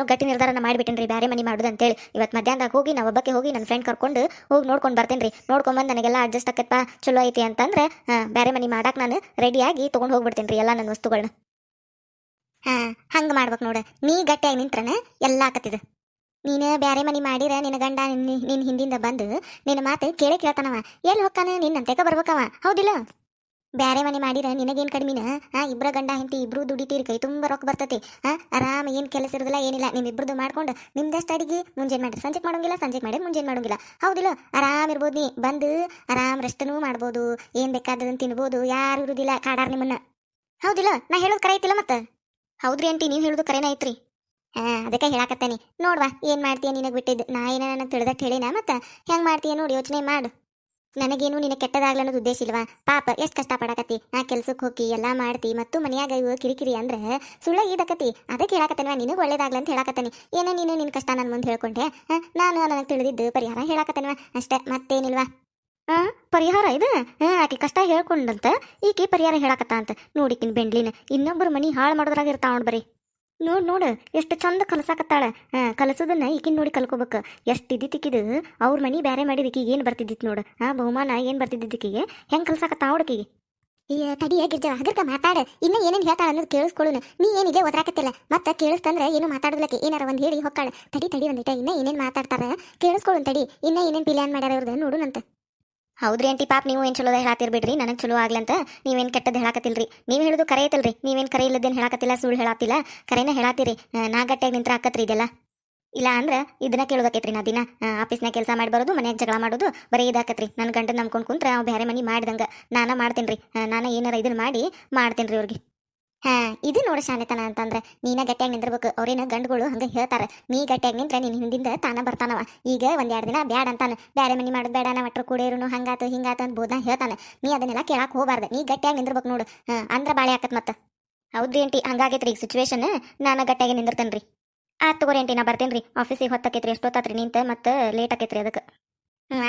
ನಾನು ಗಟ್ಟಿ ನಿರ್ಧಾರನ ಮಾಡಿಬಿಟ್ಟೇನ್ರಿ ಬೇರೆ ಮನೆ ಮಾಡುದು ಅಂತೇಳಿ ಇವತ್ತು ಮಧ್ಯಾಹ್ನದಾಗ ಹೋಗಿ ನಾವು ಒಬ್ಬಕ್ಕೆ ಹೋಗಿ ನನ್ನ ಫ್ರೆಂಡ್ ಕರ್ಕೊಂಡು ಹೋಗಿ ನೋಡ್ಕೊಂಡು ಬರ್ತೇನೆ ರೀ ನೋಡ್ಕೊಂಬಂದು ನನಗೆಲ್ಲ ಅಡ್ಜಸ್ಟ್ ಆಕತ್ಪ, ಚಲೋ ಐತಿ ಅಂತಂದ್ರೆ ಬೇರೆ ಮನೆ ಮಾಡಕ್ಕೆ ನಾನು ರೆಡಿಯಾಗಿ ತೊಗೊಂಡು ಹೋಗ್ಬಿಡ್ತೇನೆ ರೀ ಎಲ್ಲ ನನ್ನ ವಸ್ತುಗಳನ್ನ ಹಾಂ, ಹಂಗೆ ಮಾಡ್ಬೇಕು ನೋಡು. ನೀ ಗಟ್ಟಿಯಾಗಿ ನಿಂತ್ರನ ಎಲ್ಲ ಆಕತ್ತಿದ. ನೀನು ಬ್ಯಾರೆ ಮನಿ ಮಾಡಿರ, ನಿನ್ನ ಗಂಡ ನಿನ್ನ ಹಿಂದಿಂದ ಬಂದು ನಿನ್ನ ಮಾತು ಕೇಳೇ ಕೇಳ್ತಾನವ. ಎಲ್ಲಿ ಹೋಗ್ತಾನೆ? ನಿನ್ನಂತೆಕ ಬರ್ಬೇಕವ. ಹೌದಿಲ್ಲ? ಬ್ಯಾರೆ ಮನೆ ಮಾಡಿರ ನಿನಗೇನು ಕಡಿಮಿನ? ಆ, ಇಬ್ರ ಗಂಡ ಹೆಂಡತಿ ಇಬ್ರು ದುಡಿತೀರಿ, ಕೈ ತುಂಬ ರೊಕ್ಕ ಬರ್ತೈತಿ. ಆ, ಆರಾಮ ಏನು ಕೆಲಸ ಇರೋದಿಲ್ಲ, ಏನಿಲ್ಲ. ನಿಮ್ಮಿಬ್ರದ್ದು ಮಾಡ್ಕೊಂಡು ನಿಮ್ದಷ್ಟು ಅಡಿಗೆ ಮುಂಜಾನೆ ಮಾಡಿ ಸಂಜೆ ಮಾಡೋಂಗಿಲ್ಲ ಸಂಜೆ ಮಾಡಿ ಮುಂಜಾನೆ ಮಾಡೋಂಗಿಲ್ಲ. ಹೌದಿಲ್ಲ? ಆರಾಮ ಇರ್ಬೋದು ನೀ ಬಂದು ಆರಾಮ ರೆಸ್ಟನೂ ಮಾಡ್ಬೋದು. ಏನು ಬೇಕಾದದನ್ನು ತಿನ್ಬೋದು. ಯಾರು ಇರುದಿಲ್ಲ ಕಾಡಾರ ನಿಮ್ಮನ್ನ. ಹೌದಿಲ್ಲ? ನಾ ಹೇಳೋದು ಕರೆ ಐತಿಲ್ಲ ಮತ್ತೆ? ಹೌದ್ರಿ ಆಂಟಿ, ನೀವು ಹೇಳೋದು ಕರೆನ ಐತ್ರಿ. ಹಾ ಅದಕ್ಕೆ ಹೇಳಾಕತ್ತೇನಿ. ನೋಡ್ವಾ, ಏನ್ ಮಾಡ್ತೀಯ ನಿನಗೆ ಬಿಟ್ಟಿದ್ದು ನಾ ಏನ ತಿಳಿದಟ್ಟು ಹೇಳಿನ ಮತ್ತ? ಹೆಂಗ್ ಮಾಡ್ತೀಯ ನೋಡಿ ಯೋಚನೆ ಮಾಡು. ನನಗೇನು ನಿನ್ನ ಕೆಟ್ಟದಾಗ್ಲ ಅನ್ನೋದು ಉದ್ದೇಶ ಇಲ್ವಾ? ಪಾಪ, ಎಷ್ಟು ಕಷ್ಟ ಕಷ್ಟಪಡಕತ್ತಿ? ನಾ ಕೆಲ್ಸಕ್ಕೆ ಹೋಗಿ ಎಲ್ಲ ಮಾಡ್ತಿ, ಮತ್ತು ಮನ್ಯಾಗ ಇವು ಕಿರಿಕಿರಿ ಅಂದ್ರೆ ಸುಳ್ಳ ಇದಕತಿ ಅದಕ್ಕೆ ಹೇಳಕತ್ತೇನವ ನಿನಗೆ ಒಳ್ಳೇದಾಗ್ಲಂತ ಹೇಳಕತ್ತೇನಿ. ಏನೋ ನೀನು ನಿನ್ನ ಕಷ್ಟ ನನ್ನ ಮುಂದೆ ಹೇಳ್ಕೊಂಡೆ ನಾನು ನನಗೆ ತಿಳಿದಿದ್ದು ಪರಿಹಾರ ಹೇಳಕತ್ತೇನವ? ಅಷ್ಟೇ, ಮತ್ತೇನಿಲ್ವಾ? ಆ? ಪರಿಹಾರ ಇದು? ಹಾ, ಆಕೆ ಕಷ್ಟ ಹೇಳ್ಕೊಂಡಂತ ಈಕೆ ಪರಿಹಾರ ಹೇಳಕತ್ತ ಅಂತ ನೋಡಿಕಿನ್ ಬೆಂಡ್ಲಿನ, ಇನ್ನೊಬ್ಬರು ಮನಿ ಹಾಳು ಮಾಡೋದ್ರಾಗ ಇರ್ತಾವ ನೋಡಿ ಬರೀ. ನೋಡ್, ನೋಡು. ಎಷ್ಟು ಚಂದ ಕಲಸಾಕತ್ತಾಳ. ಕಲಸೋದನ್ನ ಈಕಿನ್ ನೋಡಿ ಕಲ್ಕೋಬೇಕು. ಎಷ್ಟು ಇದ್ದಿತ್ತಿಕ್ಕಿದು ಅವ್ರ ಮನಿ ಬೇರೆ ಮಾಡಿದಕ್ಕಿಗೆ ಏನು ಬರ್ತಿದ್ದಿತ್ತು ನೋಡು. ಆ, ಬಹುಮಾನ ಏನು ಬರ್ತಿದ್ದಿತ್ತು ಹೆಂಗೆ ಕಲ್ಸಾಕತ್ತ ಅವಡಕಿಗೆ ಈ ತಡಿ ಗಿರ್ಜವ ಹಗರ್ಕ ಮಾತಾಡ. ಇನ್ನ ಏನೇನು ಹೇಳ್ತಾಳ ಅನ್ನೋದು ಕೇಳಿಸ್ಕೊಳ್ಳೋಣ. ನೀ ಏನಿದೆ ಒದ್ರಾಕತ್ತಿಲ್ಲ. ಮತ್ತೆ ಕೇಳಿಸ್ತಂದ್ರೆ ಏನು ಮಾತಾಡೋದಕ್ಕೆ ಏನಾರ ಒಂದು ಹೇಳಿ ಹೊಕ್ಕಾಳ ತಡಿ ತಡಿ ಒಂದಿಟ ಇನ್ನ ಏನೇನು ಮಾತಾಡ್ತಾರ ಕೇಳಿಸ್ಕೊಳ್ಳು ತಡಿ. ಇನ್ನ ಏನೇನು ಪ್ಲಾನ್ ಮಾಡ್ಯಾರ ಇವ್ರದ್ದು ನೋಡುನಂತ. ಹೌದ್ರಿ ಅಂಟಿ ಪಾಪ, ನೀವು ಏನು ಚಲೋದ ಹೇಳಾತಿರ್ಬಿಡ್ರಿ? ನನಗೆ ಚಲೋ ಆಗ್ಲಂತ ನೀವೇನು ಕೆಟ್ಟದ್ದು ಹೇಳಾಕತ್ತಿಲ್ರಿ? ನೀವು ಹೇಳೋದು ಕರೆ ಐತಲ್ರಿ? ನೀವೇನು ಕರೆ ಇಲ್ಲದೇನು ಹೇಳಾಕತ್ತಿಲ್ಲ, ಸುಳ್ಳು ಹೇಳಾತಿಲ್ಲ? ಕರೆನ ಹೇಳಾತಿರಿ. ನಾ ಗಟ್ಟಿಯಾಗಿ ನಿಂತ್ರ ಹಾಕತ್ರಿ ಇದೆಲ್ಲ. ಇಲ್ಲ ಅಂದ್ರೆ ಇದನ್ನ ಕೇಳೋದಕ್ಕೈತ್ರಿ ನಾ ದಿನ. ಆಫೀಸ್ನಾಗ ಕೆಲಸ ಮಾಡಿ ಬರೋದು ಮನ್ಯಾಗ ಜಗಳ ಮಾಡೋದು, ಬರೀ ಇದಾಕತ್ರಿ ನನ್ನ ಗಂಡ ನಂಬ್ಕೊಂಡು ಕುಂತ್ರೆ ಅವ್ನು ಬೇರೆ ಮನಿ ಮಾಡ್ದಂಗ. ನಾನ ಮಾಡ್ತೀನಿ ರೀ ನಾನು ಏನಾರ ಇದನ್ನ ಮಾಡಿ ಮಾಡ್ತೀನಿ ರೀ ಅವ್ರಿಗೆ. ಹಾ, ಇದು ನೋಡು ಶಾನೆತನ ಅಂತಂದ್ರೆ. ನೀನ ಗಟ್ಟಿಯಾಗಿ ನಿಂದಿರ್ಬೇಕು. ಅವ್ರೇನ ಗಂಡುಗಳು ಹಂಗ ಹೇಳ್ತಾರೆ. ನೀ ಗಟ್ಟಿಯಾಗಿ ನಿಂತ್ರೆ ನಿನ್ನ ಹಿಂದಿಂದ ತಾನ ಬರ್ತಾನವ. ಈಗ ಒಂದೆರಡು ದಿನ ಬ್ಯಾಡ ಅಂತಾನ. ಬ್ಯಾರೆ ಮನಿ ಮಾಡೋದು ಬೇಡ ನಾ ಒಟ್ರು ಕೂಡ ಇರುನು, ಹಂಗಾತು, ಹಿಂಗಾತು ಅಂತ ಬೋದ್ನ ಹೇಳ್ತಾನೆ. ನೀ ಅದನ್ನೆಲ್ಲ ಕೇಳಕ್ ಹೋಗಬಾರ್ದು. ನೀ ಗಟ್ಟಿಯಾಗಿ ನಿಂದಿರ್ಬೇಕು ನೋಡು. ಅಂದ್ರ ಬಾಳೆ ಆಕತ್ ಮತ್ತ. ಹೌದ್ರಿ ಏಂಟಿ ಹಂಗಾಗೈತ್ರಿ ಈಗ ಸಿಚುವೇಶನ್ ನಾನು ಗಟ್ಟಿಯಾಗಿ ನಿಂದಿರ್ತೇನೆ ರೀ ಆತ್ ತಗೋರಿ ಏಂಟಿ ನಾ ಬರ್ತೇನೆ ಆಫೀಸಿಗೆ ಹೊತ್ತಾಕೈತ್ರಿ ಎಷ್ಟೊತ್ತಾತ್ರಿ ನಿಂತ ಮತ್ತೆ ಲೇಟ್ ಆಕೈತ್ರಿ ಅದಕ್ಕೆ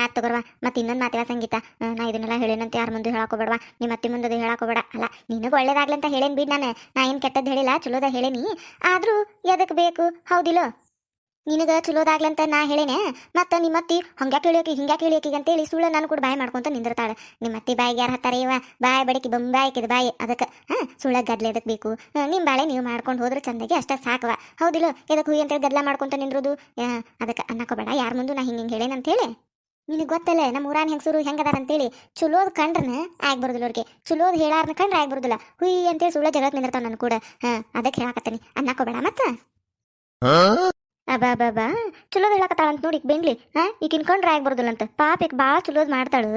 ಆತ್ ತಗೋರ್ವಾ. ಮತ್ತೆ ಇನ್ನೊಂದು ಮಾತಿವ ಸಂಗೀತ. ನಾ ಇದನ್ನೆಲ್ಲ ಹೇಳೇನಂತ, ಯಾರ ಮುಂದೆ ಹೇಳಾಕೋಬೇಡವಾ ನಿಮ್ಮ ಅತ್ತಿ ಮುಂದೆ ಹೇಳಕೋಬೇಡ ಅಲ್ಲ, ನಿನಗೆ ಒಳ್ಳೇದಾಗ್ಲಿ ಅಂತ ಹೇಳೇನ್ ಬಿಡ್ ನಾನು. ನಾ ಏನು ಕೆಟ್ಟದ್ದು ಹೇಳಿಲ್ಲ, ಚಲೋದ ಹೇಳೇನಿ. ಆದ್ರೂ ಎದಕ್ಕೆ ಬೇಕು? ಹೌದಿಲ್ಲ? ನಿನಗೆ ಅಂತ ನಾ ಹೇಳೇನೆ. ಮತ್ತೆ ನಿಮ್ಮ ಅತ್ತಿ ಹಂಗ್ಯಾಕೆ ಹೇಳಿಯೋಕೆ, ಹಿಂಗ್ಯಾಕೆ ಅಂತ ಅಂತೇಳಿ ಸುಳ್ಳು ನಾನು ಕೂಡ ಬಾಯಿ ಮಾಡ್ಕೊಂತ ನಿಂದಿರ್ತಾಳೆ. ನಿಮ್ಮ ಅತ್ತಿ ಬಾಯಿಗೆ ಯಾರು ಹತ್ತಾರ ಇವ? ಬಾಯಿ ಬಡಕಿ ಬೊಂಬಾಯ್ಕಿದ ಬಾಯಿ. ಅದಕ್ಕೆ, ಹಾಂ, ಸುಳ್ಳ ಗದ್ಲೆ ಅದಕ್ಕೆ ಬೇಕು? ನಿಮ್ಮ ಬಾಳೆ ನೀವು ಮಾಡ್ಕೊಂಡು ಹೋದ್ರೆ ಚಂದಾಗಿ ಅಷ್ಟೇ ಸಾಕವ. ಹೌದಿಲ್ಲ? ಎದಕ್ಕೆ ಹುಯಿ ಅಂತೇಳಿ ಗದ್ಲ ಮಾಡ್ಕೊಂತ ನಿಂದ್ರೋದು? ಅದಕ್ಕೆ ಅನ್ನಕೋಬೇಡ ಯಾರ ಮುಂದೆ ನಾ ಹಿಂಗೆ ಹಿಂಗೆ ಹೇಳೇನಂತ ಹೇಳಿ. ನಿನಗೆ ಗೊತ್ತಲ್ಲ ನಮ್ಮ ಊರಾನ ಹೆಂಗಸರು ಹೆಂಗದಾರ ಅಂತೇಳಿ, ಚಲೋದ್ ಕಂಡ್ರನ ಆಗಿ ಬರೋದಿಲ್ಲ ಅವ್ರಿಗೆ. ಚಲೋದ್ ಹೇಳಾರನ ಕಂಡ್ರೆ ಆಗಿ ಬರೋದಿಲ್ಲ ಹುಯ್ ಅಂತೇಳಿ ಸುಳ್ಳ ಜಗತ್ ನಿಂದಿರ್ತಾವ ನನ್ ಕೂಡ. ಹಾ, ಅದಕ್ಕೆ ಹೇಳಾಕತ್ತೀನಿ. ಅನ್ನಕೋಬೇಡ ಮತ್ತ? ಅಬಾ ಬಾ ಚಲೋದ್ ಹೇಳಕತ್ತಾಳ ಅಂತ ನೋಡಿ ಬೆಂಗ್ಲಿ. ಹಾ ಈಗ ಇನ್ಕೊಂಡ್ರೆ ಆಗಿ ಬರೋದಿಲ್ಲ ಅಂತ. ಪಾಪ ಈಗ ಭಾಳ ಚಲೋದ್ ಮಾಡ್ತಾಳು.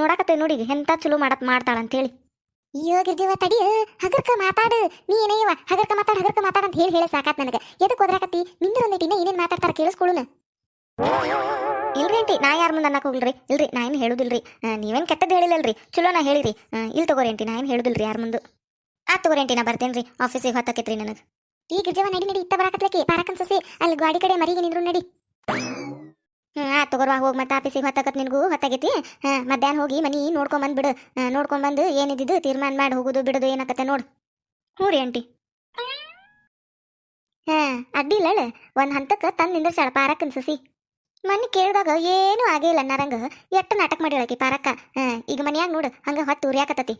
ನೋಡಕತ್ತೆ ನೋಡಿ ಎಂತ ಚಲೋ ಮಾಡತ್ ಮಾಡ್ತಾಳ ಅಂತೇಳಿ. ಅಯ್ಯೋ ಗಿರ್ಜಿವ ತಡಿ ಹಗರ್ಕ ಮಾತಾಡು. ನೀ ಏನೇ ಇವ ಹಗರ್ಕ ಮಾತಾಡ ಹಗರ್ಕ ಮಾತಾಡ ಅಂತ ಹೇಳಿ ಹೇಳಿ ಸಾಕಾತ್ ನನಗೆ. ಎದಕ್ಕೆ ಹೋದ್ರಾಕತ್ತಿ ನಿಂದ್ರೊಂದಿಟ್ಟಿನ ಏನೇನು ಮಾತಾಡ್ತಾರ ಕೇಳಿಸ್ಕೊಳ್ಳುನ ಇಲ್ರಿ ಆಂಟಿ ನಾ ಯಾರ ಮುಂದೆ ಅನ್ನಕ್ಕೆ ಹೋಗ್ಲಿ ಇಲ್ರಿ ನಾ ಏನು ಹೇಳುದಿಲ್ರಿ? ನೀವೇನ್ ಕೆಟ್ಟದ್ದು ಹೇಳಿಲ್ಲಲ್ರಿ? ಚಲೋ ನಾ ಹೇಳಿರಿ. ಇಲ್ಲಿ ತಗೋರಿ ಆಂಟಿ ನಾ ಏನು ಹೇಳುದಿಲ್ರಿ ಯಾರ ಮುಂದೆ? ಆ ತಗೋರಿ ಆಂಟಿ ನಾ ಬರ್ತೇನೆ ರೀ ಆಫೀಸಿಗೆ ಹೊತ್ತಾಕೈತ್ರಿ ನನಗೆ. ಈ ಗಿರ್ಜವ ನಡಿ ನಡಿ ಇತ್ತ ಬರಾಕತ್ಲಕ್ಕೆ ಪಾರಕನ್ ಸಸಿ ಅಲ್ಲಿ ಗಾಡಿ ಕಡೆ ಮರಿಗೆ ನಿಂದ್ರು ನಡಿ. ಹ್ಞೂ ಆ ತಗೋರ್ವಾ ಹೋಗಿ ಮತ್ತೆ ಆಫೀಸಿಗೆ ಹೊತ್ತಾಕತ್ ನಿನಗೂ ಹೊತ್ತಾಗೈತಿ. ಹಾಂ ಮಧ್ಯಾಹ್ನ ಹೋಗಿ ಮನಿ ನೋಡ್ಕೊಂಡ್ ಬಂದ್ಬಿಡು. ಬಿಡು ನೋಡ್ಕೊಂಡ್ ಬಂದು ಏನಿದ್ದು ತೀರ್ಮಾನ ಮಾಡಿ ಹೋಗೋದು ಬಿಡೋದು ಏನಾಕತ್ತೆ ನೋಡು. ಹ್ಞೂ ರೀ ಆಂಟಿ. ಅಡ್ಡಿ ಅಡ್ಡಿಲ್ಲ ಒಂದು ಹಂತಕ್ಕೆ ತಂದು ನಿಂದ್ರಸಾಳ ಪಾರಕನ್ ಸಸಿ ಮನೆ ಕೇಳಿದಾಗ ಏನೂ ಆಗೇ ಇಲ್ಲ ನರಂಗ ಎಟ್ಟ ನಾಟಕ ಮಾಡಿಳಕಿ ಪಾರಕ್ಕ? ಹಾ ಈಗ ಮನ್ಯಾಗ ನೋಡು ಹಂಗ ಹೊತ್ತು ಉರಿಯಾಕತ್ತತಿ.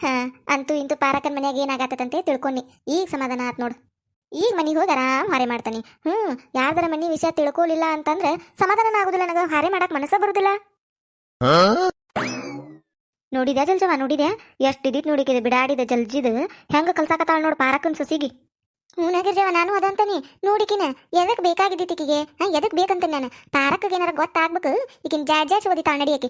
ಹಾ ಅಂತೂ ಇಂತೂ ಪಾರಕ್ಕನ ಮನ್ಯಾಗ ಏನಾಗತ್ತಂತೆ ತಿಳ್ಕೊನಿ. ಈಗ ಸಮಾಧಾನ ಆತ್ ನೋಡು. ಈಗ ಮನೆಗೆ ಹೋಗಿ ಆರಾಮ್ ಹಾರೆ ಮಾಡ್ತಾನೆ. ಹ್ಞೂ ಯಾರ್ದಾರ ಮನೆ ವಿಷಯ ತಿಳ್ಕೊಲಿಲ್ಲ ಅಂತಂದ್ರೆ ಸಮಾಧಾನ ಆಗುದಿಲ್ಲ ನನಗೆ. ಹಾರೆ ಮಾಡಕ್ ಮನಸ್ಸ ಬರುದಿಲ್ಲ. ನೋಡಿದ್ಯಾ ಜಲ್ಜವ ನೋಡಿದ್ಯಾ? ಎಷ್ಟು ಇದಿತ್ ನೋಡಿಕಿದೆ ಬಿಡಾಡಿದ ಜಲ್ಜಿದ. ಹೆಂಗ ಕಲ್ಸಾಕತ್ತಾಳ ನೋಡು ಪಾರಕ್ಕನ್ ಸಸಿಗಿ. ಹ್ಞೂ ನಾಗಿರ್ಜವ ನಾನು ಅದಂತಾನೆ. ನೋಡಿಕಿನ ಎದಕ್ ಬೇಕಾಗಿದ್ದಿತ್ತಿಕಿಗೆ ಹಾ, ಎದಕ್ ಬೇಕಂತ ನಾನು. ತಾರಕ್ಕ ಏನಾರ ಗೊತ್ತಾಗ್ಬೇಕು? ಈಗಿನ ಜಾಡ್ ಓದಿ ಓದಿತಾಳ ನಡಿಯಕ್ಕೆ.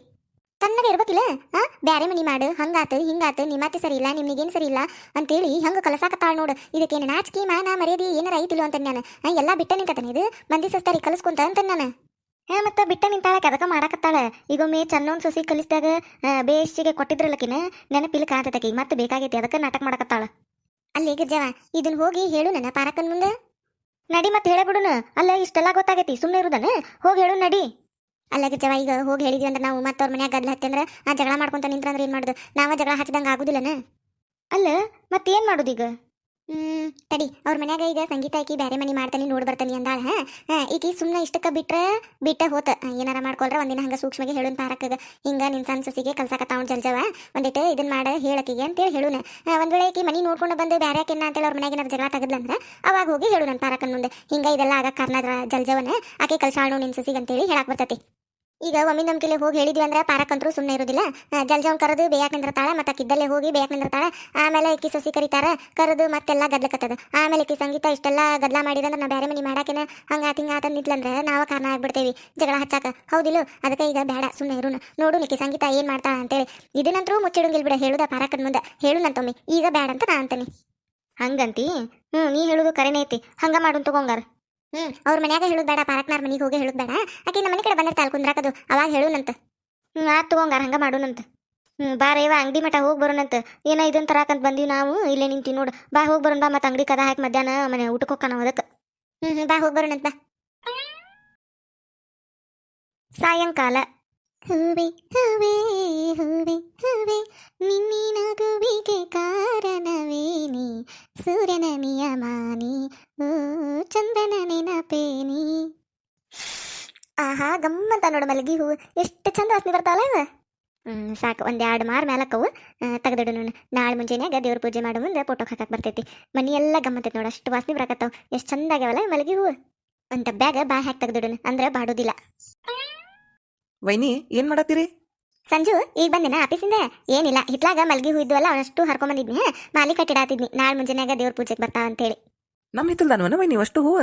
ತನ್ನಗೆ ಇರ್ಬೇಕಿಲ್ಲ? ಹಾ, ಬ್ಯಾರೆ ಮನಿ ಮಾಡು, ಹಂಗಾತು, ಹಿಂಗಾತು ನಿಮ್ಮತ್ತೆ ಸರಿ ಇಲ್ಲ ನಿಮ್ಗೇನು ಸರಿ ಇಲ್ಲ ಅಂತೇಳಿ ಹಂಗ ಕಲಸಾಕತ್ತಾಳ ನೋಡು. ಇದಕ್ಕೇನು ಮಾ ನಾ ಮರ್ಯಾದಿ ಏನಾರ ಐತಿಲ್ಲ ಅಂತ ನಾನು. ಎಲ್ಲ ಬಿಟ್ಟ ನಿಂತಾನೆ ಇದು? ಮಂದಿ ಸಸ್ತಾರಿ ಕಲಿಸ್ಕೊಂತ ಅಂತ ನಾನು. ಹಾ, ಮತ್ತ ಬಿಟ್ಟ ನಿಂತಾಳ ಕದಕ ಮಾಡಾಕತ್ತಾಳ. ಈಗೊಮ್ಮೆ ಚನ್ನೊಂದ್ ಸೊಸಿ ಕಲಿಸಿದಾಗ ಬೇಸಿಗೆ ಕೊಟ್ಟಿದ್ರಲ್ಲಕಿನ ನೆನಪಿಲ್ಲ ಕಾಂತತಕಿ ಮತ್ತೆ ಬೇಕಾಗೈತಿ ಅದಕ್ಕೆ ನಾಟಕ ಮಾಡಕತ್ತಾಳ. ಅಲ್ಲಿ ಗಿರ್ಜವ ಇದನ್ನ ಹೋಗಿ ಹೇಳು ನನ್ನ ಪಾರಕ್ಕನ್ ಮುಂದೆ. ನಡಿ ಮತ್ತೆ ಹೇಳಬಿಡುನ ಅಲ್ಲ ಇಷ್ಟೆಲ್ಲ ಗೊತ್ತಾಗೈತಿ ಸುಮ್ಮನೆ ಇರುದನ? ಹೋಗಿ ಹೇಳು, ನಡಿ. ಅಲ್ಲ ಗಿರ್ಜವ ಈಗ ಹೋಗಿ ಹೇಳಿದ್ವಿ ಅಂದ್ರೆ ನಾವು ಮತ್ತವ್ರ ಮನ್ಯಾಗ ಗದ್ಲ ಹತ್ತಂದ್ರೆ ನಾ ಜಗಳ ಮಾಡ್ಕೊಂತ ನಿಂತ್ರಂದ್ರೆ ಏನ್ ಮಾಡುದು? ನಾವ ಜಗಳ ಹಚ್ಚದಂಗ ಆಗುದಿಲ್ಲನ? ಅಲ್ಲ, ಮತ್ತೇನ್ ಮಾಡುದು ಈಗ ಹ್ಮ್, ತಡಿ. ಅವ್ರ ಮನ್ಯಾಗ ಈಗ ಸಂಗೀತ ಆಕಿ ಬ್ಯಾರೆ ಮನಿ ಮಾಡ್ತಾನೆ ನೋಡ್ ಬರ್ತಾನೆ ಅಂದಾಳ, ಹಾ? ಈಕಿ ಸುಮ್ಮನೆ ಇಷ್ಟಕ್ಕ ಬಿಟ್ರ ಬಿಟ್ಟ ಹೋತ. ಏನಾರ ಮಾಡ್ಕೊಳ್ರ, ಒಂದಿನ ಹಂಗ ಸೂಕ್ಷ್ಮಗೆ ಹೇಳುನ್ ಪಾರಕ್ಕಾಗ. ಹಿಂಗ ನಿನ್ ಸಣ್ಣ ಸೊಸಿಗೆ ಕಲ್ಸಾಕತ್ತಾವ್ ಜಲ್ಜವ. ಒಂದಿಟ್ಟು ಇದನ್ ಮಾಡ ಹೇಳಕಿಗೆ ಅಂತೇಳಿ ಹೇಳುನ. ಒಂದ್ ವೇಳೆ ಈಕಿ ಮನಿ ನೋಡ್ಕೊಂಡು ಬಂದು ಬ್ಯಾರೆ ಆಕಿನ ಅಂತೇಳಿ ಅವ್ರ ಮನ್ಯಾಗ ಏನಾರ ಜಗಳ ತಗದ್ಲಂದ್ರ ಅವಾಗ ಹೋಗಿ ಹೇಳು ನನ್ನ ಪಾರಕ್ಕನ್ ಹಿಂಗ ಇದೆಲ್ಲ ಆಗ ಕಾರಣ ಜಲ್ಜವನ. ಆಕೆ ಕಲ್ಸಾಳು ನಿನ್ ಸಸಿಗೆ ಅಂತೇಳಿ ಹೇಳಕ್ ಬರ್ತೈತಿ. ಈಗ ಒಮ್ಮೆ ಕಿಲೆ ಹೋಗಿ ಹೇಳಿದ್ವಿ ಅಂದ್ರೆ ಪಾರಕ್ಕಂತರೂ ಸುಮ್ಮನೆ ಇರೋದಿಲ್ಲ. ಜಲ್ಜಾವ್ ಕರೆದು ಬೇಯಾಕ್ ನಿಂದಿರ್ತಾಳ, ಮತ್ತೆ ಕಿದ್ದಲ್ಲೇ ಹೋಗಿ ಬೇಯಾಕ್ ನಿಂದಿರ್ತಾಳ. ಆಮೇಲೆ ಇಕ್ಕಿ ಸಸಿ ಕರೀತಾರ, ಕರೆದು ಮತ್ತೆಲ್ಲ ಗದ್ಲಕತ್ತದ ಆಮೇಲೆ ಇಕ್ಕಿ ಸಂಗೀತ ಇಷ್ಟೆಲ್ಲ ಗದ್ಲ ಮಾಡಿದಂದ್ರೆ ನಾ ಬೇರೆ ಮನಿ ಮಾಡಾಕಿನ ಆತ ಹಿಂಗಾತ ನಿಂತ್ಲಂದ್ರೆ ನಾವ ಕಾರಣ ಆಗ್ಬಿಡ್ತೇವಿ, ಜಗಳ ಹಚ್ಚಾಕ. ಹೌದಿಲ್ಲ, ಅದಕ್ಕೆ ಈಗ ಬೇಡ ಸುಮ್ಮನೆ ಇರೋಣ ನೋಡು ನಿಕ್ಕಿ ಸಂಗೀತ ಏನ್ ಮಾಡ್ತಾಳ ಅಂತೇಳಿ. ಇದನ್ನಂತರೂ ಮುಚ್ಚಿಡಂಗಿಲ್ ಬಿಡ, ಹೇಳುದ ಪಾರಕ್ಕನ್ ಮುಂದೆ. ಹೇಳು ನಂತೊಮ್ಮೆ ಈಗ ಬೇಡ ಅಂತ ನಾ ಅಂತಾನೆ. ಹಂಗಂತಿ? ಹ್ಞೂ ನೀ ಹೇಳುದು ಕರೆನೇ ಐತಿ. ಹಂಗ ಮಾಡುನ್ ತಗೊಂಗಾರ. ಹ್ಮ್, ಅವ್ರ ಮನ್ಯಾಗ ಹೇಳುದ್ ಬೇಡ, ಪಾರಕ್ನಾರ್ ಮನಿಗೆ ಹೋಗಿ ಹೇಳುದ್ ಬೇಡ. ಆಕಿ ನಮ್ಮ ಮನೆ ಕಡೆ ಬಂದಿರ್ತಾಳ, ಕುಂದ್ರಾಕದು. ಅವಾಗ ಹೇಳುನಂತ. ಹ್ಮ್, ಆತ್ ತಗೊಂಗಾರ ಹಂಗ ಮಾಡುನಂತ. ಹ್ಮ್ ಬಾರ ಇವ ಅಂಗಡಿ ಮಠ ಹೋಗಿ ಬರೋಣಂತ ಏನ ಇದನ್ನ ತರಾಕಂತ ಬಂದೀವಿ ನಾವು? ಇಲ್ಲೇ ನಿಂತೀವಿ ನೋಡು. ಬಾ, ಹೋಗಿ ಬರೋಣ ಬಾ, ಮತ್ತೆ ಅಂಗಡಿ ಕದ ಹಾಕಿ ಮಧ್ಯಾಹ್ನ ಮನೆ ಊಟಕ್ಕೆ ನಾವು ಅದಕ್ಕೆ ಹ್ಞೂ ಹ್ಞೂ ಬಾ, ಹೋಗಿ ಬರೋಣಂತ ಸಾಯಂಕಾಲ. ಹೂವೆ ಹೂವೆ ಹೂವೆ ಹೂವೆ. ನಿನ್ನಿ ನಗುವಿಗೆ ಕಾರಣವೇನಿ? ಸೂರ್ಯನ ನಿಯಮಾನಿ. ಓ ಚಂದನ ನೆನಪೇನಿ. ಆಹಾ ಗಮ್ಮಂತ ನೋಡು ಮಲಗಿ ಹೂ ಎಷ್ಟು ಚಂದ ವಾಸನೆ ಬರ್ತಾವಲ್ಲ ಇವ. ಸಾಕು ಒಂದ್ ಎರಡು ಮಾರ್ ಮೇಲಕ್ಕವು ತೆಗೆದಿಡು ನೋಡು. ನಾಳೆ ಮುಂಜಾನೆಯಾಗ ದೇವ್ರ ಪೂಜೆ ಮಾಡೋ ಮುಂದೆ ಫೋಟೋ ಹಾಕಕ್ ಬರ್ತೈತಿ. ಮನಿ ಎಲ್ಲ ಗಮ್ಮತ್ತೈತಿ ನೋಡು. ಅಷ್ಟು ವಾಸನೆ ಬರಕತ್ತಾವ. ಎಷ್ಟು ಚಂದ ಆಗ್ಯಾವಲ್ಲ ಮಲಗಿ ಹೂವು. ಒಂದು ಡಬ್ಬ್ಯಾಗ ಬಾ ಹಾಕಿ ತೆಗೆದಿಡು ಅಂದ್ರೆ ಬಾಡೋದಿಲ್ಲ. ವೈನಿ ಏನ್ ಮಾಡತ್ತೀರಿ? ಸಂಜು ಈಗ ಬಂದಿನ ಆಫೀಸಿಂದ. ಏನಿಲ್ಲ ಹಿತ್ಲಾಗ ಮಲ್ಗಿ ಹೂ ಅಲ್ಲ ಅವನಷ್ಟು ಹರ್ಕೊಂಬಂದಿದ್ನಿ ಮಾಲಿ ಕಟ್ಟಿಡಾತಿದ್ನಿ. ನಾಳೆ ಮುಂಜಾನೆಗ ದೇವ್ರ ಪೂಜೆಗೆ ಬರ್ತಾವ ಅಂತೇಳಿ. ನಮ್ ಹಿತ್ತಲ್ದಾನವನ ವೈನಿ ಅಷ್ಟು ಹೂವ?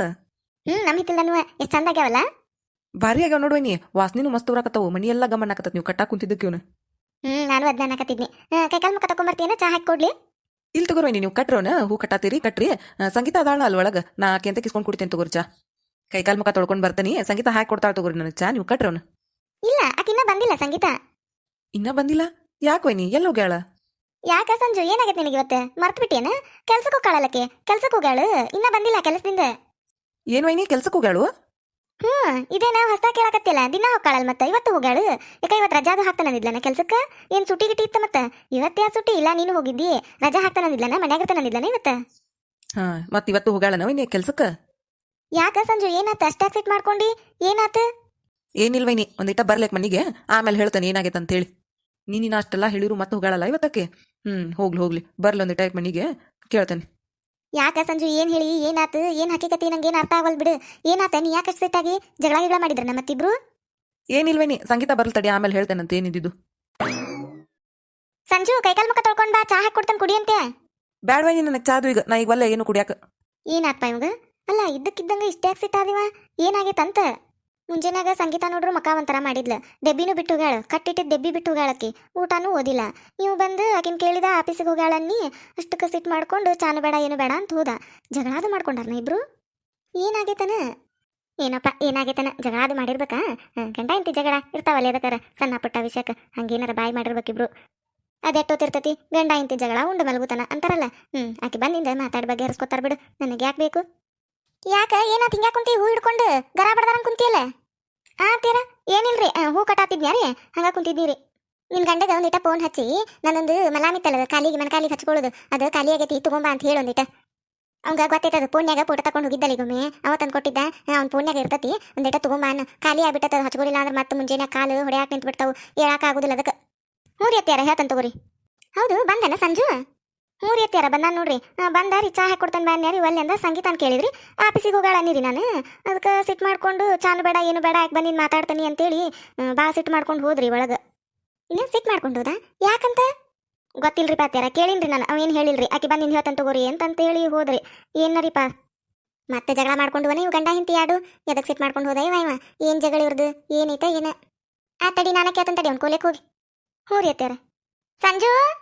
ಹ್ಮ್ ನಮ್ಮ ಹಿತ್ತಲ್ದನು ಎಷ್ಟು ಚಂದ ಆಗ್ಯಾವಲ್ಲ ಭಾರಿ ಆಗ್ಯಾವ ನೋಡು ವೈನಿ. ವಾಸನಿನೂ ಮಸ್ತ್ ಬರಾಕತ್ತಾವು ಮನಿ ಎಲ್ಲ ಗಮನ ಆಕತ್ತ ನೀವು. ಕಟ್ಟಾಕ್ ಕುಂತಿದ್ದಕ್ಕೆ ಇವನು. ಹ್ಮ್ ನಾನು ಅದನ್ನ ಅನ್ನಕತ್ತಿದ್ನಿ ಕೈಕಾಲ್ ಮುಖ ತಕೊಂಬರ್ತೀನ ಚಾ ಹಾಕಿ ಕೊಡ್ಲಿ. ಇಲ್ಲಿ ತಗೋರ್ ವೈನಿ ನೀವು ಕಟ್ರೋನ? ಹೂ ಕಟ್ಟಾತೀರಿ ಕಟ್ರಿ. ಸಂಗೀತ ಅದಾಳ ಅಲ್ವೊಳಗ. ಒಳಗ ನಾ ಆಕೆ ಅಂತ ಕಿಸ್ಕೊಂಡ್ ಕುಡಿತೇನೆ ತಗೋರಿ ಚಾ. ಕೈಕಾಲ್ ಮುಖ ತೊಳ್ಕೊಂಡ್ ಬರ್ತೀನಿ. ಸಂಗೀತ ಹಾಕಿ ಕೊಡ್ತಾಳ ತಗೋರಿ ನನಗೆ ಚಾ. ನೀವು ಕಟ್ರೋನ? ಇಲ್ಲ ಆಕಿನ್ನ ಬಂದಿಲ್ಲ ಸಂಗೀತ. ಇನ್ನ ಬಂದಿಲ್ಲ? ಯಾಕೆ ವೈನಿ? ಎಲ್ಲ ಹೋಗ್ಯಾಳ? ಯಾಕ ಸಂಜು ಏನಾಗೈತೆ ನಿನಗೆ ಇವತ್ತು? ಮರ್ತು ಬಿಟ್ಟೇನ ಕೆಲ್ಸಕ್ಕೆ ಹೋಗಾಳಕ್ಕೆ ಕೆಲ್ಸಕ್ಕೆ ಹೋಗಾಳು ಇನ್ನ ಬಂದಿಲ್ಲ ಕೆಲಸದಿಂದ. ಏನ್ ವೈನಿ ಕೆಲ್ಸಕ್ಕೆ ಹೋಗ್ಯಾಳು? ಹ್ಮ್ ಇದೇನ ಹೊಸ ಕೇಳಕತ್ತಿಲ್ಲ. ದಿನ ಹೋಗಾಳಲ್ ಮತ್ತೆ? ಇವತ್ತು ಹೋಗಾಳು ಯಾಕ ಇವತ್ತು ರಜಾದು ಹಾಕ್ತಾನಂದಿದ್ಲನ ಕೆಲ್ಸಕ್ಕೆ? ಏನ್ ಸುಟಿ ಗಿಟ್ಟಿ ಇತ್ತ ಮತ್ತ? ಇವತ್ತೇ ಸುಟಿ? ಇಲ್ಲ ನೀನು ಹೋಗಿದ್ದಿ. ರಜಾ ಹಾಕ್ತಾನಂದಿದ್ಲನ ಮನ್ಯಾಗ ಇರ್ತಾನಂದಿದ್ಲನ ಇವತ್ತ? ಹಾ ಮತ್ತೆ ಇವತ್ತು ಹೋಗಾಳನ ವೈನಿ ಕೆಲ್ಸಕ್ಕೆ? ಯಾಕ ಸಂಜು ಏನಾತ? ಅಷ್ಟ ಫಿಟ್ ಮಾಡ್ಕೊಂಡಿ? ಏನಾತ? ಏನಿಲ್ ವೈನಿ ಒಂದಿಟ ಬರ್ಲೇಕ್ ಮನಿಗೆ ಆಮೇಲೆ ಹೇಳ್ತಾನೆ ಏನಾಗೈತೆ ಅಂತ ಹೇಳಿ ನೀನಿನ ಅಷ್ಟೆಲ್ಲ ಹೇಳಿರು ಮತ್ತೆ ಹೋಗಲ್ಲ ಇವತ್ತಕ್ಕೆ? ಹ್ಮ್ ಹೋಗ್ಲಿ ಹೋಗ್ಲಿ ಬರ್ಲಿ ಒಂದಿಟ ಮನಿಗೆ ಕೇಳ್ತೇನೆ. ಯಾಕ ಸಂಜು ಏನ್ ಹೇಳಿ ಏನಾತು ಏನ್ ಹಕ್ಕಿಕತಿ ನಂಗೆ ಏನ್ ಅರ್ಥ ಆಗಲ್ ಬಿಡು. ಏನಾತ ನೀ ಯಾಕೆ ಸಿಟ್ಟಾಗಿ ಜಗಳ ಗಿಗಳ ಮಾಡಿದ್ರ ಮತ್ತಿಬ್ರು ಏನಿಲ್ವೇನಿ ಸಂಗೀತ ಬರ್ಲ್ ತಡಿ ಆಮೇಲೆ ಹೇಳ್ತೇನಂತ ಏನಿದ್ದು ಸಂಜು ಕೈಕಾಲ್ ಮುಖ ತೊಳ್ಕೊಂಡ್ ಬಾ ಚಾ ಹಾಕಿ ಕೊಡ್ತಾನೆ ಕುಡಿಯಂತೆ. ಬ್ಯಾಡ್ವೈನಿ ನನಗೆ ಚಾದು ಈಗ ನಾ ಈಗ ಒಲ್ಲೆ ಏನು ಕುಡಿಯಾಕ. ಏನಾತ್ಪ ಇವಾಗ? ಅಲ್ಲ ಇದ್ದಕ್ಕಿದ್ದಂಗ ಇಷ್ಟ ಯಾಕೆ ಸಿಟ್ಟಾದಿವ ಏನಾಗೈತಂತ? ಮುಂಜಾನಾಗ ಸಂಗೀತ ನೋಡ್ರು ಮಕ ಒಂಥರ ಮಾಡಿದ್ಲ. ಡೆಬ್ಬಿನೂ ಬಿಟ್ಟು ಹೋಗ್ಯಾಳ. ಕಟ್ಟಿಟ್ಟಿದ್ ಡೆಬ್ಬಿ ಬಿಟ್ಟು ಹೋಗ್ಯಾಳಕ್ಕಿ ಊಟನೂ ಓದಿಲ್ಲ. ನೀವು ಬಂದು ಆಕಿನ ಕೇಳಿದ, ಆಫೀಸಿಗೆ ಹೋಗ್ಯಾಳನ್ನಿ ಅಷ್ಟಕ್ಕೆ ಸಿಟ್ ಮಾಡ್ಕೊಂಡು ಚಾನು ಬೇಡ, ಏನು ಬೇಡ ಅಂತ ಹೋದ. ಜಗಳಾದು ಮಾಡ್ಕೊಂಡಾರನ ಇಬ್ರು. ಏನಾಗೈತನ? ಏನಪ್ಪ, ಏನಾಗೈತನ? ಜಗಳಾದು ಮಾಡಿರ್ಬೇಕ? ಗಂಡ ಇಂತಿ ಜಗಳ ಇರ್ತಾವಲ್ಲ ಅದಕ್ಕಾರ ಸಣ್ಣ ಪುಟ್ಟ ವಿಷಯಕ್ಕೆ. ಹಂಗೇನಾರ ಬಾಯಿ ಮಾಡಿರ್ಬೇಕಿಬ್ರು ಅದೆಟ್ಟೋತಿರ್ತತಿ ಗಂಡ ಇಂತಿ ಜಗಳ ಉಂಡು ಮಲಗುತ್ತಾನ ಅಂತಾರಲ್ಲ. ಹ್ಮ್, ಆಕೆ ಬಂದಿಂದ ಮಾತಾಡ್ ಬಗ್ಗೆ ಹರಿಸ್ಕೊತಾರ ಬಿಡು. ನನಗೆ ಯಾಕೆ ಬೇಕು? ಯಾಕ? ಏನ ತಿಂಗ್ಯಾ ಕುಂತಿ ಹೂ ಹಿಡ್ಕೊಂಡು ಗರ ಬಡದಾರಂಗ್ ಕುಂತಿಯಲ್ಲ? ಆ, ತೀರ? ಏನಿಲ್ರಿ? ಹೂ ಕಟಾತಿದ್ನ್ಯಾರಿ ಹಂಗ ಕುಂತಿದ್ದೀರಿ. ನಿನ್ ಗಂಡಗ ಒಂದಿಟ ಫೋನ್ ಹಚ್ಚಿ ನನ್ನೊಂದು ಮಲಾಮಿತ್ತಲ್ಲ ಕಾಲಿಗೆ ಮನಕಾಲಿಗೆ ಹಚ್ಕೊಳ್ಳೋದು. ಅದು ಖಾಲಿ ಆಗೈತಿ, ತಗೊಂಬಾ ಅಂತ ಹೇಳಿ ಒಂದಿಟ. ಅವಂಗ ಗೊತ್ತೈತದ ಫೋನ್ಯಾಗ ಫೋಟೋ ತಕೊಂಡು ಹೋಗಿದ್ದಲ್ಲ ಈಗೊಮ್ಮೆ. ಅವ ತಂದು ಕೊಟ್ಟಿದ್ದ. ಅವ್ನ ಫೋನ್ಯಾಗ ಇರ್ತತಿ. ಒಂದಿಟ ತಗೊಂಬಾನ ಖಾಲಿ ಆಗ್ಬಿಟ್ಟದ ಹಚ್ಕೊಳ್ಳಿಲ್ಲ ಅಂದ್ರೆ ಮತ್ತೆ ಮುಂಜಾನೆ ಕಾಲು ಹೊಡೆಯಾಕ ನಿಂತು ಬಿಡ್ತಾವು ಹೇಳಾಕ ಆಗುದಿಲ್ಲ ಅದಕ್ಕೆ. ಮೂರಿ ಎತ್ಯಾರ ಹೇಳ್ತಾನೆ ತಗೋರಿ. ಹೌದು, ಬಂದನ ಸಂಜು? ಮೂರಿ ಎತ್ಯಾರ ಬಂದ ನೋಡ್ರಿ. ಬಂದ ಬಂದಾರಿ ಚಾ ಹಾಕೊಡ್ತಾನೆ ರೀ ಒಲ್ಲೆ ಅಂದ ಅಂತ ಕೇಳಿದ್ರಿ. ಆಫೀಸಿಗೆ ಹೋಗಾಳ ನೀರಿ ನಾನು. ಅದಕ್ಕೆ ಸಿಟ್ ಮಾಡ್ಕೊಂಡು ಚಾನು ಬೇಡ, ಏನು ಬೇಡ, ಯಾಕೆ ಬಂದಿನ ಮಾತಾಡ್ತಾನೆ ಅಂತೇಳಿ ಭಾಳ ಸಿಟ್ ಮಾಡ್ಕೊಂಡು ಹೋದ್ರಿ ಒಳಗೆ. ಇನ್ನೇನು ಸಿಟ್ ಮಾಡ್ಕೊಂಡು ಹೋದಾ? ಯಾಕಂತ? ಗೊತ್ತಿಲ್ರಿ ಪಾತ್ಯಾರ, ಕೇಳಿನ್ರಿ ನಾನು ಅವೇನು ಹೇಳಿಲ್ರಿ, ಆಕೆ ಬಂದಿನ ಹೇಳ್ತಾನೆ ತಗೋರಿ ಅಂತಂತೇಳಿ ಹೋದ್ರಿ. ಪಾ ಮತ್ತೆ ಜಗಳ ಮಾಡ್ಕೊಂಡು ಹೋನ ಇವ್ ಗಂಡ ಹಿಂತಿ ಯಾಡು? ಎದಕ್ಕೆ ಸಿಟ್ ಮಾಡ್ಕೊಂಡು ಹೋದ ಇವ ಏನು ಜಗಳ ಇವ್ರದ್ದು ಏನೈತ ಏನ? ಆ, ತಡಿ, ನಾನು ಕೇಳ್ತಾನೆ ತಡಿ, ಅವ್ನು ಕೋಲೆಕ್ ಹೋಗಿ. ಹ್ಞೂ ರೀ ಸಂಜು!